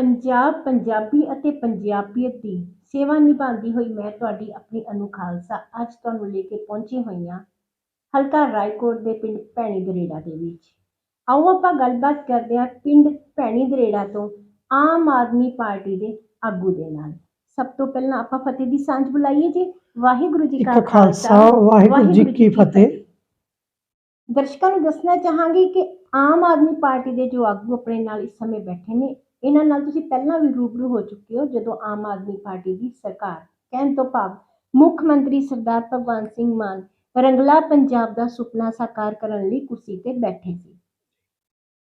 ਪੰਜਾਬ ਪੰਜਾਬੀ ਅਤੇ ਪੰਜਾਬੀਅਤ ਦੀ ਸੇਵਾ ਨਿਭਾਉਂਦੀ ਹੋਈ ਮੈਂ ਤੁਹਾਡੀ ਆਪਣੀ ਅਨੂ ਖਾਲਸਾ। ਅੱਜ ਤੁਹਾਨੂੰ ਲੈ ਕੇ ਪਹੁੰਚੀ ਹੋਈ ਹਾਂ ਹਲਕਾ ਰਾਏਕੋਟ ਦੇ ਪਿੰਡ ਭੈਣੀ ਦਰੇੜਾ ਦੇ ਵਿੱਚ। ਆਓ ਆਪਾਂ ਗੱਲਬਾਤ ਕਰਦੇ ਹਾਂ ਪਿੰਡ ਭੈਣੀ ਦਰੇੜਾ ਤੋਂ ਆਮ ਆਦਮੀ ਪਾਰਟੀ ਦੇ ਆਗੂ ਦੇ ਨਾਲ। ਸਭ ਤੋਂ ਪਹਿਲਾਂ ਆਪਾਂ ਫਤਿਹ ਦੀ ਸਾਂਝ ਬੁਲਾਈਏ ਜੀ। ਵਾਹਿਗੁਰੂ ਜੀ ਕਾ ਖਾਲਸਾ ਵਾਹਿਗੁਰੂ ਜੀ ਕੀ ਫਤਿਹ। ਦਰਸ਼ਕਾਂ ਨੂੰ ਦੱਸਣਾ ਚਾਹਾਂਗੀ ਕਿ ਆਮ ਆਦਮੀ ਪਾਰਟੀ ਦੇ ਜੋ ਆਗੂ ਆਪਣੇ ਨਾਲ ਇਸ ਸਮੇਂ ਬੈਠੇ ਨੇ ਇਹਨਾਂ ਨਾਲ ਤੁਸੀਂ ਪਹਿਲਾਂ ਵੀ ਰੂਬਰੂ ਹੋ ਚੁੱਕੇ ਹੋ ਜਦੋਂ ਆਮ ਆਦਮੀ ਪਾਰਟੀ ਦੀ ਸਰਕਾਰ। ਕਹਿਣ ਤੋਂ ਭਾਵ, ਮੁੱਖ ਮੰਤਰੀ ਸਰਦਾਰ ਭਗਵੰਤ ਸਿੰਘ ਮਾਨ ਰੰਗਲਾ ਪੰਜਾਬ ਦਾ ਸੁਪਨਾ ਸਾਕਾਰ ਕਰਨ ਲਈ ਕੁਰਸੀ ਤੇ ਬੈਠੇ ਸੀ।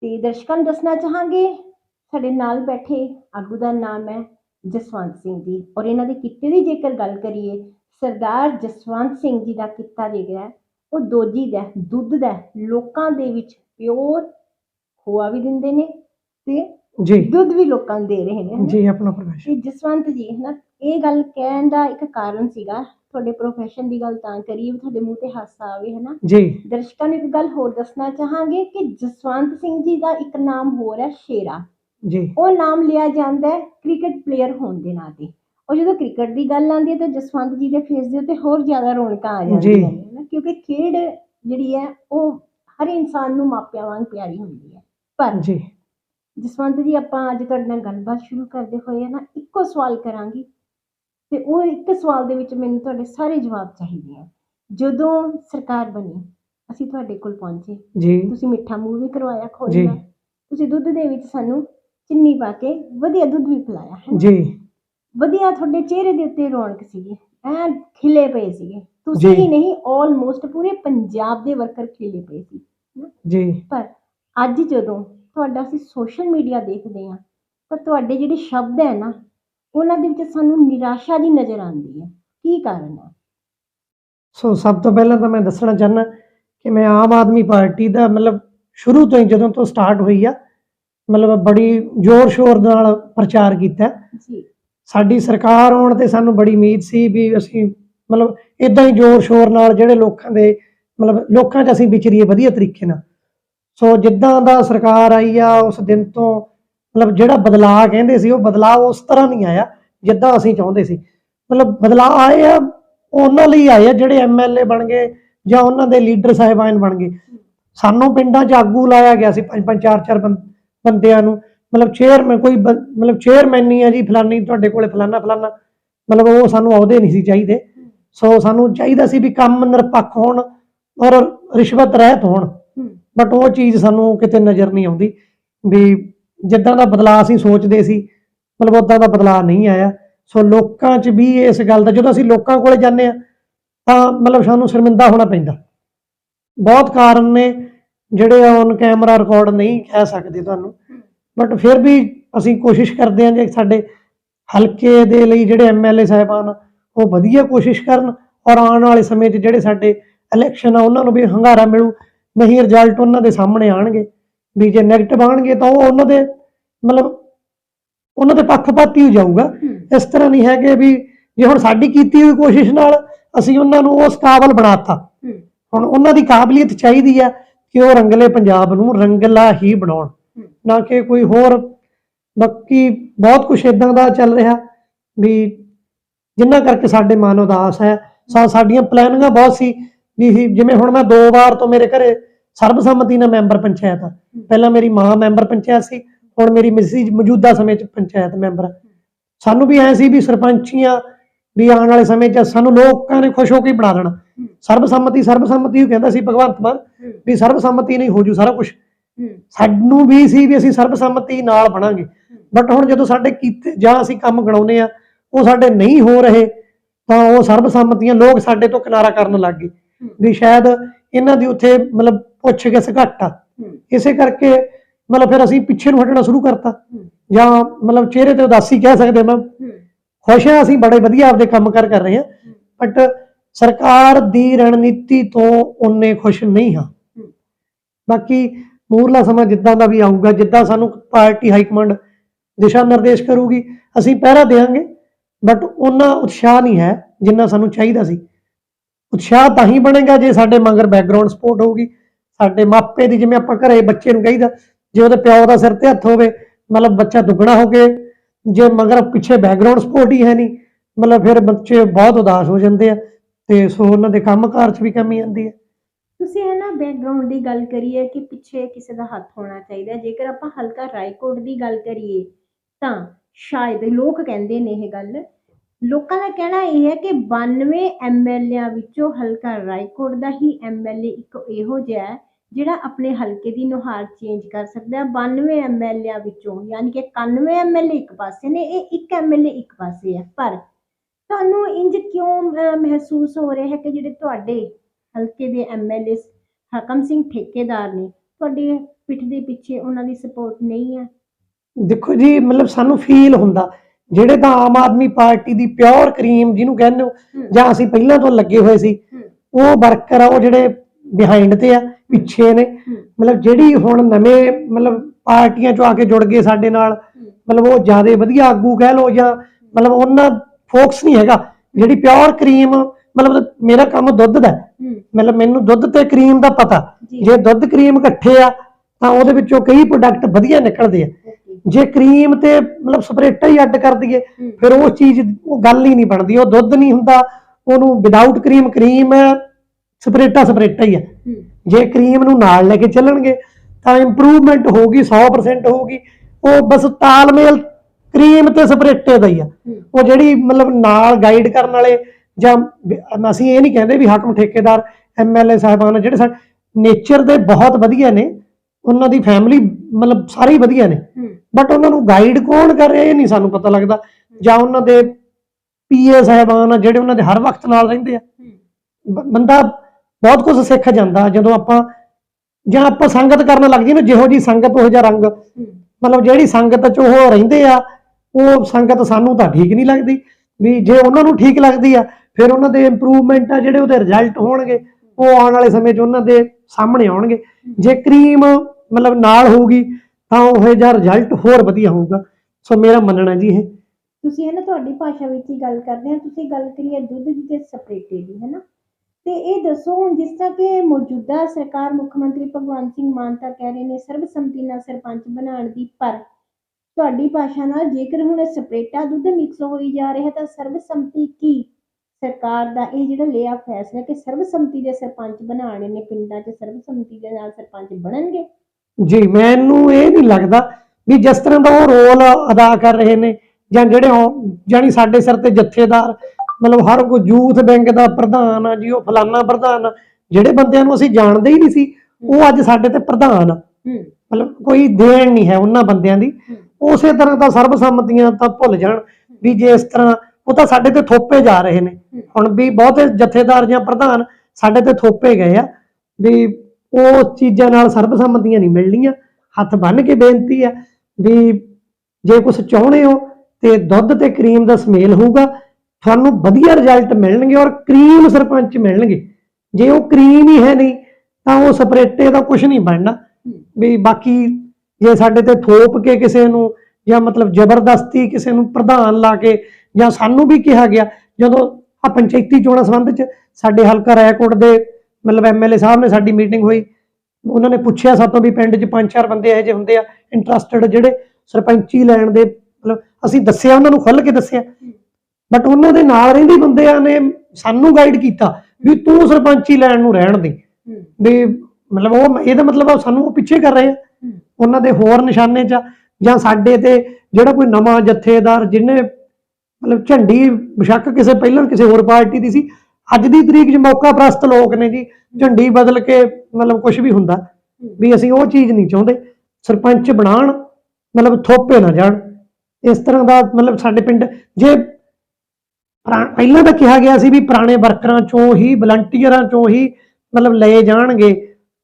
ਤੇ ਦਰਸ਼ਕਾਂ ਨੂੰ ਦੱਸਣਾ ਚਾਹਾਂਗੇ, ਸਾਡੇ ਨਾਲ ਬੈਠੇ ਆਗੂ ਦਾ ਨਾਮ ਹੈ ਜਸਵੰਤ ਸਿੰਘ ਜੀ। ਔਰ ਇਹਨਾਂ ਦੇ ਕਿੱਤੇ ਦੀ ਜੇਕਰ ਗੱਲ ਕਰੀਏ, ਸਰਦਾਰ ਜਸਵੰਤ ਸਿੰਘ ਜੀ ਦਾ ਕਿੱਤਾ ਜਿਹੜਾ ਹੈ, ਉਹ ਦੋਜੀ ਦਾ ਦੁੱਧ ਦਾ ਲੋਕਾਂ ਦੇ ਵਿੱਚ ਪਿਓਰ ਖੋਆ ਵੀ ਦਿੰਦੇ ਨੇ ਤੇ ਜੀ। ਦੁੱਧ ਵੀ ਲੋਕਾਂ ਨੂੰ ਦੇ ਰਹੇ ਨੇ ਹਨਾ। ਜੀ ਆਪਣਾ ਪ੍ਰਕਾਸ਼ ਤੇ ਜਸਵੰਤ ਜੀ ਹਨਾ ਇਹ ਗੱਲ ਕਹਿਣ ਦਾ ਇੱਕ ਕਾਰਨ ਸੀਗਾ ਤੁਹਾਡੇ ਪ੍ਰੋਫੈਸ਼ਨ ਦੀ ਗੱਲ ਤਾਂ ਕਰੀਏ ਵੀ ਤੁਹਾਡੇ ਮੂੰਹ ਤੇ ਹਾਸਾ ਆਵੇ ਹਨਾ? ਜੀ। ਦਰਸ਼ਕਾਂ ਨੂੰ ਇੱਕ ਗੱਲ ਹੋਰ ਦੱਸਣਾ ਚਾਹਾਂਗੇ ਕਿ ਜਸਵੰਤ ਸਿੰਘ ਜੀ ਦਾ ਇੱਕ ਨਾਮ ਹੋਰ ਹੈ ਸ਼ੇਰਾ। ਜੀ। ਉਹ ਨਾਮ ਲਿਆ ਜਾਂਦਾ ਹੈ ਕ੍ਰਿਕਟ ਪਲੇਅਰ ਹੋਣ ਦੇ ਨਾਂ ਤੇ। ਉਹ ਜਦੋਂ ਕ੍ਰਿਕਟ ਦੀ ਗੱਲ ਆਉਂਦੀ ਹੈ ਤਾਂ ਜਸਵੰਤ ਜੀ ਦੇ ਫੇਸ ਦੇ ਉੱਤੇ ਹੋਰ ਜ਼ਿਆਦਾ ਰੌਣਕਾਂ ਆ ਜਾਂਦੀਆਂ ਜੀ। ਨੇ ਨਾ ਕਿਉਂਕਿ ਖੇਡ ਜਿਹੜੀ ਹੈ ਉਹ ਹਰ ਇਨਸਾਨ ਨੂੰ ਮਾਪਿਆਂ ਵਾਂਗ ਪਿਆਰੀ ਹੁੰਦੀ ਹੈ। ਪਰ ਜੀ। ਜਸਵੰਤ ਜੀ ਆਪਾਂ ਅੱਜ ਤੁਹਾਡੇ ਨਾਲ ਗੱਲਬਾਤ ਸ਼ੁਰੂ ਕਰਦੇ ਹੋਏ ਨਾ ਇੱਕੋ ਸਵਾਲ ਕਰਾਂਗੀ। ਤੇ ਉਹ ਇੱਕ ਸਵਾਲ ਦੇ ਵਿੱਚ ਮੈਨੂੰ ਤੁਹਾਡੇ ਸਾਰੇ ਜਵਾਬ ਚਾਹੀਦੇ ਆ। ਜਦੋਂ ਸਰਕਾਰ ਬਣੀ ਅਸੀਂ ਤੁਹਾਡੇ ਕੋਲ ਪਹੁੰਚੇ। ਜੀ। ਤੁਸੀਂ ਮਿੱਠਾ ਮੂੰਹ ਵੀ ਕਰਵਾਇਆ। ਨਾਲ ਤੁਸੀਂ ਦੁੱਧ ਦੇ ਵਿੱਚ ਸਾਨੂੰ ਚੀਨੀ ਪਾ ਕੇ ਵਧੀਆ ਦੁੱਧ ਵੀ ਪਿਲਾਇਆ ਹੈ ਜੀ। ਵਧੀਆ ਤੁਹਾਡੇ ਚਿਹਰੇ ਦੇ ਉੱਤੇ ਰੌਣਕ ਸੀਗੀ। ਐ ਖਿਲੇ ਪਏ ਸੀਗੇ। ਤੁਸੀਂ। ਹੀ ਨਹੀਂ ਆਲਮੋਸਟ ਪੂਰੇ ਪੰਜਾਬ ਦੇ ਵਰਕਰ ਖਿਲੇ ਪਏ ਸੀ ਜੀ। ਪਰ ਅੱਜ ਜਦੋਂ ਤੁਹਾਡਾ ਅਸੀਂ ਸੋਸ਼ਲ ਮੀਡੀਆ ਦੇਖਦੇ ਹਾਂ ਤਾਂ ਤੁਹਾਡੇ ਜਿਹੜੇ ਸ਼ਬਦ ਹੈ ਨਾ ਉਹਨਾਂ ਦੇ ਵਿੱਚ ਸਾਨੂੰ ਨਿਰਾਸ਼ਾ ਦੀ ਨਜ਼ਰ ਆਉਂਦੀ ਹੈ। ਕੀ ਕਾਰਨ ਹੈ? ਸੋ ਸਭ ਤੋਂ ਪਹਿਲਾਂ ਤਾਂ ਮੈਂ ਦੱਸਣਾ ਚਾਹਨਾ ਕਿ ਮੈਂ ਆਮ ਆਦਮੀ ਪਾਰਟੀ ਦਾ ਮਤਲਬ ਸ਼ੁਰੂ ਤੋਂ ਹੀ ਜਦੋਂ ਤੋਂ ਸਟਾਰਟ ਹੋਈ ਆ ਮਤਲਬ ਬੜੀ ਜ਼ੋਰ ਸ਼ੋਰ ਨਾਲ ਪ੍ਰਚਾਰ ਕੀਤਾ। ਜੀ। ਸਾਡੀ ਸਰਕਾਰ ਆਉਣ ਤੇ ਸਾਨੂੰ ਬੜੀ ਉਮੀਦ ਸੀ ਵੀ ਅਸੀਂ ਮਤਲਬ ਇਦਾਂ ਹੀ ਜ਼ੋਰ ਸ਼ੋਰ ਨਾਲ ਜਿਹੜੇ ਲੋਕਾਂ ਦੇ ਮਤਲਬ ਲੋਕਾਂ 'ਚ ਅਸੀਂ ਵਿਚਰੀਏ ਵਧੀਆ ਤਰੀਕੇ ਨਾਲ। ਸੋ ਜਿੱਦਾਂ ਦਾ ਸਰਕਾਰ ਆਈ ਆ, ਉਸ ਦਿਨ ਤੋਂ ਮਤਲਬ ਜਿਹੜਾ ਬਦਲਾਅ ਕਹਿੰਦੇ ਸੀ, ਉਹ ਬਦਲਾਅ ਉਸ ਤਰ੍ਹਾਂ ਨਹੀਂ ਆਇਆ ਜਿੱਦਾਂ ਅਸੀਂ ਚਾਹੁੰਦੇ ਸੀ। ਮਤਲਬ ਬਦਲਾਅ ਆਏ ਆ, ਉਹਨਾਂ ਲਈ ਆਏ ਆ ਜਿਹੜੇ ਐਮਐਲਏ ਬਣ ਗਏ ਜਾਂ ਉਹਨਾਂ ਦੇ ਲੀਡਰ ਸਾਹਿਬਾਨ ਬਣ ਗਏ। ਸਾਨੂੰ ਪਿੰਡਾਂ 'ਚ ਆਗੂ ਲਾਇਆ ਗਿਆ ਸੀ ਪੰਜ ਪੰਜ, ਚਾਰ ਚਾਰ ਬੰ- ਬੰਦਿਆਂ ਨੂੰ। ਮਤਲਬ ਚੇਅਰਮੈਨ ਕੋਈ ਬੰ- ਮਤਲਬ ਚੇਅਰਮੈਨ ਨਹੀਂ ਆ ਜੀ, ਫਲਾਨੀ ਤੁਹਾਡੇ ਕੋਲੇ ਫਲਾਨਾ ਫਲਾਨਾ। ਮਤਲਬ ਉਹ ਸਾਨੂੰ ਅਹੁਦੇ ਨਹੀਂ ਸੀ ਚਾਹੀਦੇ। ਸੋ ਸਾਨੂੰ ਚਾਹੀਦਾ ਸੀ ਵੀ ਕੰਮ ਨਿਰਪੱਖ ਹੋਣ ਔਰ ਰਿਸ਼ਵਤ ਰਹਿਤ ਹੋਣ। ਬਟ ਉਹ ਚੀਜ਼ ਸਾਨੂੰ ਕਿਤੇ ਨਜ਼ਰ ਨਹੀਂ ਆਉਂਦੀ ਵੀ ਜਿੱਦਾਂ ਦਾ ਬਦਲਾਅ ਅਸੀਂ ਸੋਚਦੇ ਸੀ, ਮਤਲਬ ਉਦਾਂ ਦਾ ਬਦਲਾਅ ਨਹੀਂ ਆਇਆ। ਸੋ ਲੋਕਾਂ 'ਚ ਵੀ ਇਸ ਗੱਲ ਦਾ, ਜਦੋਂ ਅਸੀਂ ਲੋਕਾਂ ਕੋਲੇ ਜਾਂਦੇ ਆ ਤਾਂ ਮਤਲਬ ਸਾਨੂੰ ਸ਼ਰਮਿੰਦਾ ਹੋਣਾ ਪੈਂਦਾ। ਬਹੁਤ ਕਾਰਨ ਨੇ ਜਿਹੜੇ ਔਨ ਕੈਮਰਾ ਰਿਕਾਰਡ ਨਹੀਂ ਕਹਿ ਸਕਦੇ ਤੁਹਾਨੂੰ। ਬਟ ਫਿਰ ਵੀ ਅਸੀਂ ਕੋਸ਼ਿਸ਼ ਕਰਦੇ ਹਾਂ ਜੇ ਸਾਡੇ ਹਲਕੇ ਦੇ ਲਈ ਜਿਹੜੇ ਐਮਐਲਏ ਸਾਹਿਬਾਨ, ਉਹ ਵਧੀਆ ਕੋਸ਼ਿਸ਼ ਕਰਨ ਔਰ ਆਉਣ ਵਾਲੇ ਸਮੇਂ 'ਚ ਜਿਹੜੇ ਸਾਡੇ ਇਲੈਕਸ਼ਨ ਆ, ਉਹਨਾਂ ਨੂੰ ਵੀ ਹੰਗਾਰਾ ਮਿਲੂ। ਨਹੀਂ ਰਿਜ਼ਲਟ ਉਹਨਾਂ ਦੇ ਸਾਹਮਣੇ ਆਣਗੇ ਵੀ ਜੇ 네ਗੇਟਿਵ ਆਣਗੇ ਤਾਂ ਉਹ ਉਹਨਾਂ ਦੇ ਮਤਲਬ ਉਹਨਾਂ ਦੇ ਪੱਖਪਾਤੀ ਹੋ ਜਾਊਗਾ। ਹੂੰ। ਇਸ ਤਰ੍ਹਾਂ ਨਹੀਂ ਹੈ ਕਿ ਵੀ ਜੇ ਹੁਣ ਸਾਡੀ ਕੀਤੀ ਹੋਈ ਕੋਸ਼ਿਸ਼ ਨਾਲ ਅਸੀਂ ਉਹਨਾਂ ਨੂੰ ਉਸ ਕਾਬਲ ਬਣਾਤਾ। ਹੂੰ। ਹੁਣ ਉਹਨਾਂ ਦੀ ਕਾਬਲੀਅਤ ਚਾਹੀਦੀ ਆ ਕਿ ਉਹ ਰੰਗਲੇ ਪੰਜਾਬ ਨੂੰ ਰੰਗਲਾ ਹੀ ਬਣਾਉਣ। ਹੂੰ। ਨਾ ਕਿ ਕੋਈ ਹੋਰ ਬਾਕੀ ਬਹੁਤ ਕੁਝ ਇਦਾਂ ਦਾ ਚੱਲ ਰਿਹਾ ਵੀ ਜਿੰਨਾ ਕਰਕੇ ਸਾਡੇ ਮਨ ਉਦਾਸ ਹੈ ਸਾਡੀਆਂ ਪਲੈਨਿੰਗਾਂ ਬਹੁਤ ਸੀ। ਵੀ ਸੀ- ਜਿਵੇਂ ਹੁਣ ਮੈਂ ਦੋ ਵਾਰ ਤੋਂ ਮੇਰੇ ਘਰੇ ਸਰਬਸੰਮਤੀ ਨਾਲ ਮੈਂਬਰ ਪੰਚਾਇਤ ਆ। ਪਹਿਲਾਂ ਮੇਰੀ ਮਾਂ ਮੈਂਬਰ ਪੰਚਾਇਤ ਸੀ ਹੁਣ ਮੇਰੀ ਮਿਸਿਸ ਮੌਜੂਦਾ ਸਮੇਂ 'ਚ ਪੰਚਾਇਤ ਮੈਂਬਰ। ਸਾਨੂੰ ਵੀ ਐ ਸੀ ਵੀ ਸਰਪੰਚੀਆਂ ਵੀ ਆਉਣ ਵਾਲੇ ਸਮੇਂ 'ਚ ਸਾਨੂੰ ਲੋਕਾਂ ਨੇ ਖੁਸ਼ ਹੋ ਕੇ ਬਣਾ ਦੇਣਾ। ਸਰਬਸੰਮਤੀ ਸਰਬਸੰਮਤੀ ਉਹ ਕਹਿੰਦਾ ਸੀ ਭਗਵੰਤ ਮਾਨ ਵੀ ਸਰਬਸੰਮਤੀ ਨਹੀਂ ਹੋ ਜੂ ਸਾਰਾ ਕੁਝ ਸਾਨੂੰ ਵੀ ਸੀ ਵੀ ਅਸੀਂ ਸਰਬਸੰਮਤੀ ਨਾਲ ਬਣਾਂਗੇ। ਬਟ ਹੁਣ ਜਦੋਂ ਸਾਡੇ ਕੀਤੇ ਜਾਂ ਅਸੀਂ ਕੰਮ ਗਣਾਉਨੇ ਆ ਉਹ ਸਾਡੇ ਨਹੀਂ ਹੋ ਰਹੇ ਤਾਂ ਉਹ ਸਰਬਸੰਮਤੀਆਂ ਲੋਕ ਸਾਡੇ ਤੋਂ ਕਿਨਾਰਾ ਕਰਨ ਲੱਗ ਗਏ। ਵੀ ਸ਼ਾਇਦ ਇਹਨਾਂ ਦੀ ਉੱਥੇ ਮਤਲਬ ਪੁੱਛ ਗਿੱਛ ਘੱਟ ਆ। ਇਸੇ ਕਰਕੇ ਮਤਲਬ ਫਿਰ ਅਸੀਂ ਪਿੱਛੇ ਨੂੰ ਹਟਣਾ ਸ਼ੁਰੂ ਕਰਤਾ। ਜਾਂ ਮਤਲਬ ਚਿਹਰੇ ਤੇ ਉਦਾਸੀ ਕਹਿ ਸਕਦੇ ਮੈਂ। ਖੁਸ਼ ਹਾਂ ਅਸੀਂ ਬੜੇ ਵਧੀਆ ਆਪਦੇ ਕੰਮ ਕਰ ਕਰ ਰਹੇ ਹਾਂ। ਬਟ ਸਰਕਾਰ ਦੀ ਰਣਨੀਤੀ ਤੋਂ ਉਨੇ ਖੁਸ਼ ਨਹੀਂ ਹੂੰ। ਬਾਕੀ ਮੂਰਲਾ ਸਮਾਂ ਜਿੱਦਾਂ ਦਾ ਵੀ ਆਊਗਾ ਜਿੱਦਾਂ ਸਾਨੂੰ ਪਾਰਟੀ ਹਾਈ ਕਮਾਂਡ ਦਿਸ਼ਾ ਨਿਰਦੇਸ਼ ਕਰੂਗੀ ਅਸੀਂ ਪਹਿਰਾ ਦੇਵਾਂਗੇ। ਬਟ ਉਹਨਾਂ ਉਤਸ਼ਾਹ ਨਹੀਂ ਹੈ ਜਿੰਨਾ ਸਾਨੂੰ ਚਾਹੀਦਾ ਸੀ। ਉਤਸ਼ਾਹ ਤਾਂ ਹੀ ਬਣੇਗਾ ਜੇ ਸਾਡੇ ਮਗਰ ਬੈਕਗ੍ਰਾਉਂਡ ਸਪੋਰਟ ਹੋਊਗੀ। ਸਾਡੇ ਮਾਪੇ ਦੀ ਜਿਵੇਂ ਆਪਾਂ ਘਰੇ ਬੱਚੇ ਨੂੰ ਕਹੀਦਾ, ਜੇ ਉਹਦੇ ਪਿਓ ਦਾ ਸਿਰ ਤੇ ਹੱਥ ਹੋਵੇ, ਮਤਲਬ ਬੱਚਾ ਦੁੱਗਣਾ ਹੋ ਕੇ, ਜੇ ਮਗਰ ਪਿੱਛੇ ਬੈਕਗ੍ਰਾਉਂਡ ਸਪੋਰਟ ਹੀ ਹੈ ਨਹੀਂ, ਮਤਲਬ ਫਿਰ ਬੱਚੇ ਬਹੁਤ ਉਦਾਸ ਹੋ ਜਾਂਦੇ ਆ ਤੇ ਸੋ ਉਹਨਾਂ ਦੇ ਕੰਮਕਾਰ 'ਚ ਵੀ ਕਮੀ ਆਉਂਦੀ ਹੈ। ਤੁਸੀਂ ਹੈ ਨਾ ਬੈਕਗ੍ਰਾਉਂਡ ਦੀ ਗੱਲ ਕਰੀਏ ਕਿ ਪਿੱਛੇ ਕਿਸੇ ਦਾ ਹੱਥ ਹੋਣਾ ਚਾਹੀਦਾ ਜੇਕਰ ਆਪਾਂ ਹਲਕਾ ਰਾਏਕੋਟ ਦੀ ਗੱਲ ਕਰੀਏ, ਤਾਂ ਸ਼ਾਇਦ ਲੋਕ ਕਹਿੰਦੇ ਨੇ ਇਹ ਗੱਲ ਲੋਕਾਂ ਦਾ ਕਹਿਣਾ ਇਹ ਹੈ ਕਿ 92 ਐਮਐਲਏਆਂ ਵਿੱਚੋਂ ਹਲਕਾ ਰਾਏਕੋਟ ਦਾ ਹੀ ਐਮਐਲਏ ਇੱਕ ਇਹੋ ਜਿਹਾ ਹੈ, ਜਿਹੜਾ ਆਪਣੇ ਹਲਕੇ ਦੀ ਨੁਹਾਰ ਚੇਂਜ ਕਰ ਸਕਦਾ ਹੈ। 92 ਐਮਐਲਏਆਂ ਵਿੱਚੋਂ, ਯਾਨੀ ਕਿ 91 ਐਮਐਲਏ ਇੱਕ ਪਾਸੇ ਨੇ, ਇਹ ਇੱਕ ਐਮਐਲਏ ਇੱਕ ਪਾਸੇ ਹੈ। ਪਰ ਤੁਹਾਨੂੰ ਇੰਜ ਕਿਉਂ ਮਹਿਸੂਸ ਹੋ ਰਿਹਾ ਹੈ ਕਿ ਜਿਹੜੇ ਤੁਹਾਡੇ ਹਲਕੇ ਦੇ ਐਮਐਲਏ ਹਕਮ ਸਿੰਘ ਠੇਕੇਦਾਰ ਨੇ, ਤੁਹਾਡੇ ਪਿੱਠ ਦੇ ਪਿੱਛੇ ਉਹਨਾਂ ਦੀ ਸਪੋਰਟ ਨਹੀਂ ਹੈ? ਦੇਖੋ ਜੀ, ਮਤਲਬ ਸਾਨੂੰ ਫੀਲ ਹੁੰਦਾ। ਜਿਹੜੇ ਤਾਂ ਆਮ ਆਦਮੀ ਪਾਰਟੀ ਦੀ ਪਿਓਰ ਕਰੀਮ ਜਿਹਨੂੰ ਕਹਿੰਦੇ ਹੋ ਜਾਂ ਅਸੀਂ ਪਹਿਲਾਂ ਤੋਂ ਲੱਗੇ ਹੋਏ ਸੀ ਉਹ ਵਰਕਰ ਆ ਉਹ ਜਿਹੜੇ ਬਿਹਾਈਂਡ ਤੇ ਆ ਪਿੱਛੇ ਨੇ। ਮਤਲਬ ਜਿਹੜੀ ਹੁਣ ਨਵੇਂ ਮਤਲਬ ਪਾਰਟੀਆਂ ਚੋਂ ਆ ਕੇ ਜੁੜ ਗਏ ਸਾਡੇ ਨਾਲ ਮਤਲਬ ਉਹ ਜ਼ਿਆਦਾ ਵਧੀਆ ਆਗੂ ਕਹਿ ਲੋ ਜਾਂ ਮਤਲਬ ਉਹਨਾਂ ਫੋਕਸ ਨਹੀਂ ਹੈਗਾ। ਜਿਹੜੀ ਪਿਓਰ ਕਰੀਮ ਮਤਲਬ ਮੇਰਾ ਕੰਮ ਦੁੱਧ ਦਾ ਹੈ। ਮਤਲਬ ਮੈਨੂੰ ਦੁੱਧ ਤੇ ਕਰੀਮ ਦਾ ਪਤਾ। ਜੀ। ਜੇ ਦੁੱਧ ਕਰੀਮ ਇਕੱਠੇ ਆ ਤਾਂ ਉਹਦੇ ਵਿੱਚੋਂ ਕਈ ਪ੍ਰੋਡਕਟ ਵਧੀਆ ਨਿਕਲਦੇ ਆ। ਜੇ ਕਰੀਮ ਤੇ ਮਤਲਬ ਸਪਰੇਟਾ ਹੀ ਅੱਡ ਕਰ ਦਈਏ ਫਿਰ ਉਹ ਚੀਜ਼ ਉਹ ਗੱਲ ਹੀ ਨਹੀਂ ਬਣਦੀ ਉਹ ਦੁੱਧ ਨਹੀਂ ਹੁੰਦਾ ਉਹਨੂੰ ਵਿਦਆਊਟ ਕਰੀਮ ਕਰੀਮ ਸਪਰੇਟਾ ਸਪਰੇਟਾ ਹੀ ਹੈ। ਜੇ ਕਰੀਮ ਨੂੰ ਨਾਲ ਲੈ ਕੇ ਚੱਲਣਗੇ ਤਾਂ ਇੰਪਰੂਵਮੈਂਟ ਹੋਊਗੀ 100% ਹੋਊਗੀ ਉਹ ਬਸ ਤਾਲਮੇਲ ਕਰੀਮ ਤੇ ਸਪਰੇਟੇ ਦਾ ਹੀ ਆ ਉਹ ਜਿਹੜੀ ਮਤਲਬ ਨਾਲ ਗਾਈਡ ਕਰਨ ਵਾਲੇ ਜਾਂ ਅਸੀਂ ਇਹ ਨਹੀਂ ਕਹਿੰਦੇ ਵੀ ਹਾਕਮ ਠੇਕੇਦਾਰ ਐਮਐਲਏ ਸਾਹਿਬਾਨ ਜਿਹੜੇ ਸਾਡੇ ਨੇਚਰ ਦੇ ਬਹੁਤ ਵਧੀਆ ਨੇ ਉਹਨਾਂ ਦੀ ਫੈਮਿਲੀ ਮਤਲਬ ਸਾਰੇ ਹੀ ਵਧੀਆ ਨੇ। ਬਟ ਉਹਨਾਂ ਨੂੰ ਗਾਈਡ ਕੌਣ ਕਰ ਰਿਹਾ ਇਹ ਨਹੀਂ ਸਾਨੂੰ ਪਤਾ ਲੱਗਦਾ। ਜਾਂ ਉਹਨਾਂ ਦੇ ਪੀਏ ਸਾਹਿਬਾਨ ਆ ਜਿਹੜੇ ਉਹਨਾਂ ਦੇ ਹਰ ਵਕਤ ਨਾਲ ਰਹਿੰਦੇ ਆ। ਬੰਦਾ ਬਹੁਤ ਕੁਝ ਸਿੱਖ ਜਾਂਦਾ ਜਦੋਂ ਆਪਾਂ ਜਾਂ ਆਪਾਂ ਸੰਗਤ ਕਰਨ ਲੱਗ ਜੀ ਨਾ ਜਿਹੋ ਜੀ ਸੰਗਤ ਉਹ ਜਿਹਾ ਰੰਗ। ਮਤਲਬ ਜਿਹੜੀ ਸੰਗਤ ਚ ਉਹ ਰਹਿੰਦੇ ਆ ਉਹ ਸੰਗਤ ਸਾਨੂੰ ਤਾਂ ਠੀਕ ਨਹੀਂ ਲੱਗਦੀ। ਵੀ ਜੇ ਉਹਨਾਂ ਨੂੰ ਠੀਕ ਲੱਗਦੀ ਆ ਫਿਰ ਉਹਨਾਂ ਦੇ ਇੰਪਰੂਵਮੈਂਟ ਆ ਜਿਹੜੇ ਉਹਦੇ ਰਿਜ਼ਲਟ ਹੋਣਗੇ ਉਹ ਆਉਣ ਵਾਲੇ ਸਮੇਂ 'ਚ ਉਹਨਾਂ ਦੇ ਸਾਹਮਣੇ ਆਉਣਗੇ। ਜੇ ਕਰੀਮ ਮਤਲਬ ਨਾਲ ਹੋਊਗੀ, ਤਾਂ ਉਹ ਜਿਹਾ ਰਿਜ਼ਲਟ ਹੋਰ ਵਧੀਆ ਹੋਊਗਾ। ਸੋ ਮੇਰਾ ਮੰਨਣਾ ਜੀ ਇਹ। ਤੁਸੀਂ ਹੈ ਨਾ ਤੁਹਾਡੀ ਭਾਸ਼ਾ ਵਿੱਚ ਹੀ ਗੱਲ ਕਰਦੇ ਆ, ਤੁਸੀਂ ਗੱਲ ਕਰੀਏ ਦੁੱਧ ਦੀ ਤੇ ਸਪਰੇਟੇ ਦੀ ਹੈ ਨਾ ਤੇ ਇਹ ਦੱਸੋ ਹੁਣ ਜਿਸ ਤਰ੍ਹਾਂ ਕਿ ਮੌਜੂਦਾ ਸਰਕਾਰ ਮੁੱਖ ਮੰਤਰੀ ਭਗਵੰਤ ਸਿੰਘ ਮਾਨ ਤਾਂ ਕਹਿ ਰਹੇ ਨੇ ਸਰਬਸੰਮਤੀ ਨਾਲ ਸਰਪੰਚ ਬਣਾਉਣ ਦੀ, ਪਰ ਤੁਹਾਡੀ ਭਾਸ਼ਾ ਨਾਲ ਜੇਕਰ ਹੁਣ ਸਪਰੇਟਾ ਦੁੱਧ ਮਿਕਸ ਹੋਈ ਜਾ ਰਿਹਾ, ਤਾਂ ਸਰਬਸੰਮਤੀ ਕੀ? ਸਰਕਾਰ ਦਾ ਇਹ ਜਿਹੜਾ ਲਿਆ ਫੈਸਲਾ ਕਿ ਸਰਬਸੰਮਤੀ ਦੇ ਸਰਪੰਚ ਬਣਾਉਣੇ ਨੇ ਪਿੰਡਾਂ 'ਚ ਸਰਬਸੰਮਤੀ ਦੇ ਨਾਲ ਸਰਪੰਚ ਬਣਨਗੇ? ਜੀ ਮੈਨੂੰ ਇਹ ਨਹੀਂ ਲੱਗਦਾ ਵੀ ਜਿਸ ਤਰ੍ਹਾਂ ਦਾ ਉਹ ਰੋਲ ਅਦਾ ਕਰ ਰਹੇ ਨੇ ਜਾਂ ਜਿਹੜੇ ਜਾਣੀ ਸਾਡੇ ਸਿਰ ਤੇ ਜਥੇਦਾਰ ਮਤਲਬ ਹਰ ਕੋਈ ਯੂਥ ਬੈਂਕ ਦਾ ਪ੍ਰਧਾਨ ਆ ਜੀ ਉਹ ਫਲਾਨਾ ਪ੍ਰਧਾਨ ਜਿਹੜੇ ਬੰਦਿਆਂ ਨੂੰ ਅਸੀਂ ਜਾਣਦੇ ਹੀ ਨਹੀਂ ਸੀ ਉਹ ਅੱਜ ਸਾਡੇ ਤੇ ਪ੍ਰਧਾਨ ਆ। ਮਤਲਬ ਕੋਈ ਦੇਣ ਨਹੀਂ ਹੈ ਉਹਨਾਂ ਬੰਦਿਆਂ ਦੀ। ਉਸੇ ਤਰ੍ਹਾਂ ਦਾ ਸਰਬਸੰਮਤੀਆਂ ਤਾਂ ਭੁੱਲ ਜਾਣ ਵੀ ਜੇ ਇਸ ਤਰ੍ਹਾਂ ਉਹ ਤਾਂ ਸਾਡੇ ਤੇ ਥੋਪੇ ਜਾ ਰਹੇ ਨੇ। ਹੁਣ ਵੀ ਬਹੁਤੇ ਜਥੇਦਾਰ ਜਾਂ ਪ੍ਰਧਾਨ ਸਾਡੇ ਤੇ ਥੋਪੇ ਗਏ ਆ ਵੀ ਉਹ ਚੀਜ਼ਾਂ ਨਾਲ ਸਰਬਸੰਮਤੀਆਂ ਨਹੀਂ ਮਿਲਣੀਆਂ। ਹੱਥ ਬੰਨ ਕੇ ਬੇਨਤੀ ਆ ਵੀ ਜੇ ਕੁਝ ਚਾਹੁੰਦੇ ਹੋ ਤੇ ਦੁੱਧ ਤੇ ਕਰੀਮ ਦਾ ਸਮੇਲ ਹੋਊਗਾ, ਤੁਹਾਨੂੰ ਵਧੀਆ ਰਿਜ਼ਲਟ ਮਿਲਣਗੇ ਔਰ ਕਰੀਮ ਸਰਪੰਚ ਮਿਲਣਗੇ। ਜੇ ਉਹ ਕਰੀਮ ਹੀ ਹੈ ਨਹੀਂ, ਤਾਂ ਉਹ ਸਪਰੇਟੇ ਦਾ ਕੁਝ ਨਹੀਂ ਬਣਨਾ। ਵੀ ਬਾਕੀ ਜੇ ਸਾਡੇ ਤੇ ਥੋਪ ਕੇ ਕਿਸੇ ਨੂੰ ਜਾਂ ਮਤਲਬ ਜ਼ਬਰਦਸਤੀ ਕਿਸੇ ਨੂੰ ਪ੍ਰਧਾਨ ਲਾ ਕੇ ਜਾਂ ਸਾਨੂੰ ਵੀ ਕਿਹਾ ਗਿਆ, ਜਦੋਂ ਆ ਪੰਚਾਇਤੀ ਚੋਣਾਂ ਸੰਬੰਧ ਚ ਸਾਡੇ ਹਲਕਾ ਰਾਏਕੋਟ ਦੇ ਮਤਲਬ ਐਮਐਲਏ ਸਾਹਿਬ ਨੇ ਸਾਡੀ ਮੀਟਿੰਗ ਹੋਈ। ਉਹਨਾਂ ਨੇ ਪੁੱਛਿਆ ਸਾਤੋਂ ਵੀ ਪਿੰਡ 'ਚ ਪੰਜ ਚਾਰ ਬੰਦੇ ਇਹੋ ਜਿਹੇ ਹੁੰਦੇ ਆ ਇੰਟਰਸਟਿਡ ਜਿਹੜੇ ਸਰਪੰਚੀ ਲੈਣ ਦੇ ਮਤਲਬ ਅਸੀਂ ਦੱਸਿਆ ਉਹਨਾਂ ਨੂੰ ਖੁੱਲ ਕੇ ਦੱਸਿਆ। ਬਟ ਉਹਨਾਂ ਦੇ ਨਾਲ ਰਹਿੰਦੇ ਬੰਦਿਆਂ ਨੇ ਸਾਨੂੰ ਗਾਈਡ ਕੀਤਾ ਵੀ ਤੂੰ ਸਰਪੰਚੀ ਲੈਣ ਨੂੰ ਰਹਿਣ ਦੇ। ਵੀ ਮਤਲਬ ਉਹ ਇਹਦਾ ਮਤਲਬ ਆ ਸਾਨੂੰ ਉਹ ਪਿੱਛੇ ਕਰ ਰਹੇ ਆ। ਉਹਨਾਂ ਦੇ ਹੋਰ ਨਿਸ਼ਾਨੇ 'ਚ ਜਾਂ ਸਾਡੇ ਤੇ ਜਿਹੜਾ ਕੋਈ ਨਵਾਂ ਜਥੇਦਾਰ ਜਿਹਨੇ ਮਤਲਬ ਝੰਡੀ ਬਸ਼ੱਕ ਕਿਸੇ ਪਹਿਲਾਂ ਕਿਸੇ ਹੋਰ ਪਾਰਟੀ ਦੀ ਸੀ ਅੱਜ ਦੀ ਤਰੀਕ 'ਚ ਮੌਕਾ ਪ੍ਰਸਤ ਲੋਕ ਨੇ ਜੀ, ਝੰਡੀ ਬਦਲ ਕੇ ਮਤਲਬ ਕੁਝ ਵੀ ਹੁੰਦਾ, ਵੀ ਅਸੀਂ ਉਹ ਚੀਜ਼ ਨਹੀਂ ਚਾਹੁੰਦੇ, ਸਰਪੰਚ ਬਣਾਉਣ, ਮਤਲਬ ਥੋਪੇ ਨਾ ਜਾਣ। ਇਸ ਤਰ੍ਹਾਂ ਦਾ ਮਤਲਬ ਸਾਡੇ ਪਿੰਡ, ਜੇ ਪਹਿਲਾਂ ਤਾਂ ਕਿਹਾ ਗਿਆ ਸੀ ਵੀ ਪੁਰਾਣੇ ਵਰਕਰਾਂ ਚੋਂ ਹੀ ਵਲੰਟੀਅਰਾਂ ਚੋਂ ਹੀ ਮਤਲਬ ਲਏ ਜਾਣਗੇ।